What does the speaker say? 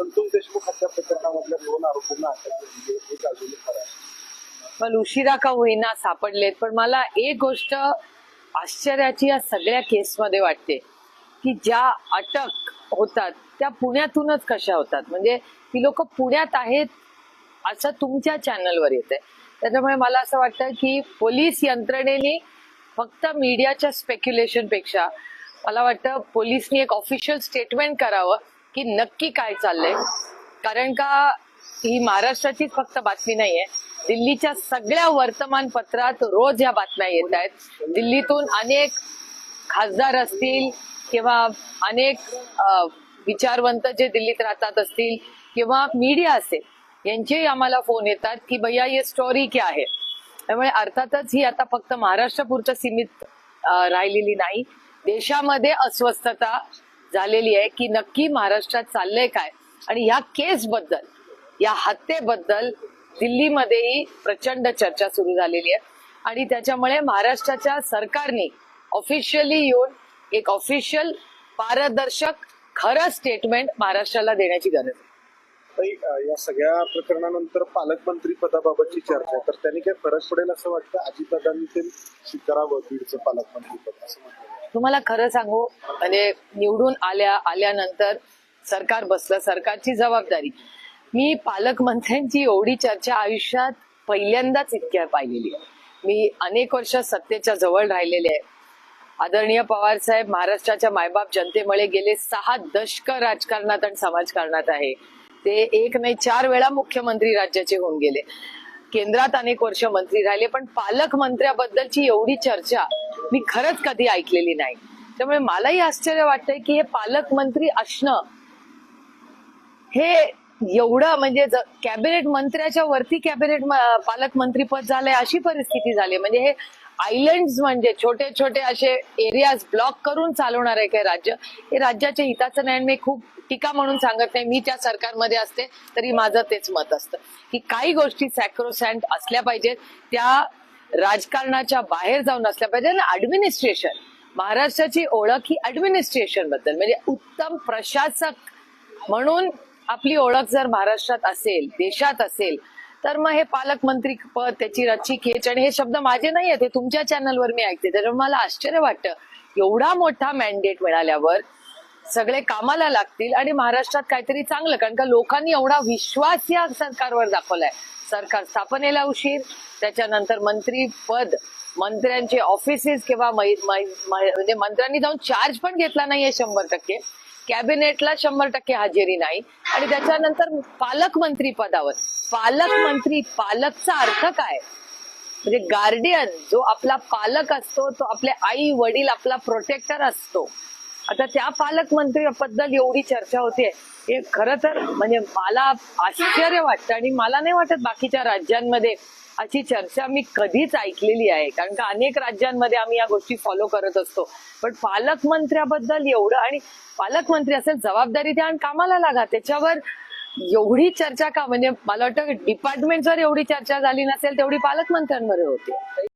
संतोष देशमुख हत्या प्रकरणामधल्या दोन आरोपींना अटक केली आहे. एक अजूनही फरार आहे. पण उशिरा का होईना सापडलेत पण मला एक गोष्ट आश्चर्याची या सगळ्या केसमध्ये वाटते की ज्या अटक होतात त्या पुण्यातूनच कशा होतात म्हणजे ती लोक पुण्यात आहेत असं तुमच्या चॅनलवर येते त्याच्यामुळे मला असं वाटतं की पोलीस यंत्रणेने फक्त मीडियाच्या स्पेक्युलेशनपेक्षा मला वाटतं पोलिसनी एक ऑफिशियल स्टेटमेंट करावं की नक्की काय चाललंय? कारण का ही महाराष्ट्राचीच फक्त बातमी नाहीये. दिल्लीच्या सगळ्या वर्तमानपत्रात रोज या बातम्या येत आहेत. दिल्लीतून अनेक खासदार असतील किंवा अनेक विचारवंत जे दिल्लीत राहतात असतील किंवा मीडिया असेल यांचेही आम्हाला फोन येतात की भैया ये स्टोरी क्या आहे त्यामुळे अर्थातच ही आता फक्त महाराष्ट्रापुरतं सीमित राहिलेली नाही. देशामध्ये अस्वस्थता झालेली आहे की नक्की महाराष्ट्रात चाललंय काय? आणि ह्या केस बद्दल या हत्येबद्दल दिल्लीमध्येही प्रचंड चर्चा सुरू झालेली आहे. आणि त्याच्यामुळे महाराष्ट्राच्या सरकारने ऑफिशियली येऊन एक ऑफिशियल पारदर्शक खरं स्टेटमेंट महाराष्ट्राला देण्याची गरज आहे. या सगळ्या प्रकरणानंतर पालकमंत्री पदाबाबतची चर्चा तर त्यांनी काय फरक पडेल असं वाटतं? अजितदादांनी ते स्वीकारावं बीडचं पालकमंत्री पद असं म्हटलं तुम्हाला खरं सांगू म्हणजे निवडून आल्या आल्यानंतर सरकार बसलं सरकारची जबाबदारी. मी पालकमंत्र्यांची एवढी चर्चा आयुष्यात पहिल्यांदाच इतक्या पाहिलेली आहे. मी अनेक वर्ष सत्तेच्या जवळ राहिलेले आहे. आदरणीय पवार साहेब महाराष्ट्राच्या मायबाप जनतेमुळे गेले सहा दशक राजकारणात आणि समाजकारणात आहे. ते एक नाही चार वेळा मुख्यमंत्री राज्याचे होऊन गेले. केंद्रात अनेक वर्ष मंत्री राहिले पण पालकमंत्र्याबद्दलची एवढी चर्चा मी खरंच कधी ऐकलेली नाही. त्यामुळे मलाही आश्चर्य वाटतंय की हे पालकमंत्री असणं हे एवढं म्हणजे कॅबिनेट मंत्र्याच्या वरती कॅबिनेट पालकमंत्रीपद पालकमंत्री पद झालंय अशी परिस्थिती झाली म्हणजे हे आयलंड म्हणजे छोटे छोटे असे एरियाज ब्लॉक करून चालवणार आहे काय राज्य. हे राज्याच्या हिताचं नाही मी खूप टीका म्हणून सांगत नाही. मी त्या सरकारमध्ये असते तरी माझं तेच मत असतं की काही गोष्टी सॅक्रोसँट असल्या पाहिजेत. त्या राजकारणाच्या बाहेर जाऊन असल्या पाहिजे आणि ऍडमिनिस्ट्रेशन महाराष्ट्राची ओळख ही ऍडमिनिस्ट्रेशनबद्दल. म्हणजे उत्तम प्रशासक म्हणून आपली ओळख जर महाराष्ट्रात असेल देशात असेल तर मग हे पालकमंत्री पद त्याची रची खेच आणि हे शब्द माझे नाही आहेत हे तुमच्या चॅनलवर मी ऐकते. त्याच्यामुळे मला आश्चर्य वाटतं. एवढा मोठा मॅन्डेट मिळाल्यावर सगळे कामाला लागतील आणि महाराष्ट्रात काहीतरी चांगलं कारण का लोकांनी एवढा विश्वास या सरकारवर दाखवलाय. सरकार स्थापनेला उशीर त्याच्यानंतर मंत्री पद मंत्र्यांचे ऑफिसेस किंवा मै- म्हणजे मंत्र्यांनी जाऊन चार्ज पण घेतला नाहीये शंभर टक्के. कॅबिनेटला शंभर टक्के हजेरी नाही. आणि त्याच्यानंतर पालकमंत्री पदावर. पालकमंत्री पालकचा अर्थ काय? म्हणजे गार्डियन जो आपला पालक असतो तो आपले आई वडील आपला प्रोटेक्टर असतो. आता त्या पालकमंत्री बद्दल एवढी चर्चा होते हे खरं तर म्हणजे मला आश्चर्य वाटतं आणि मला नाही वाटत बाकीच्या राज्यांमध्ये अशी चर्चा मी कधीच ऐकलेली आहे. कारण का अनेक राज्यांमध्ये आम्ही या गोष्टी फॉलो करत असतो. पण पालकमंत्र्याबद्दल एवढं आणि पालकमंत्री असेल जबाबदारी द्या आणि कामाला लागा. त्याच्यावर एवढी चर्चा का म्हणजे मला वाटतं डिपार्टमेंटवर एवढी चर्चा झाली नसेल तेवढी पालकमंत्र्यांमध्ये होती.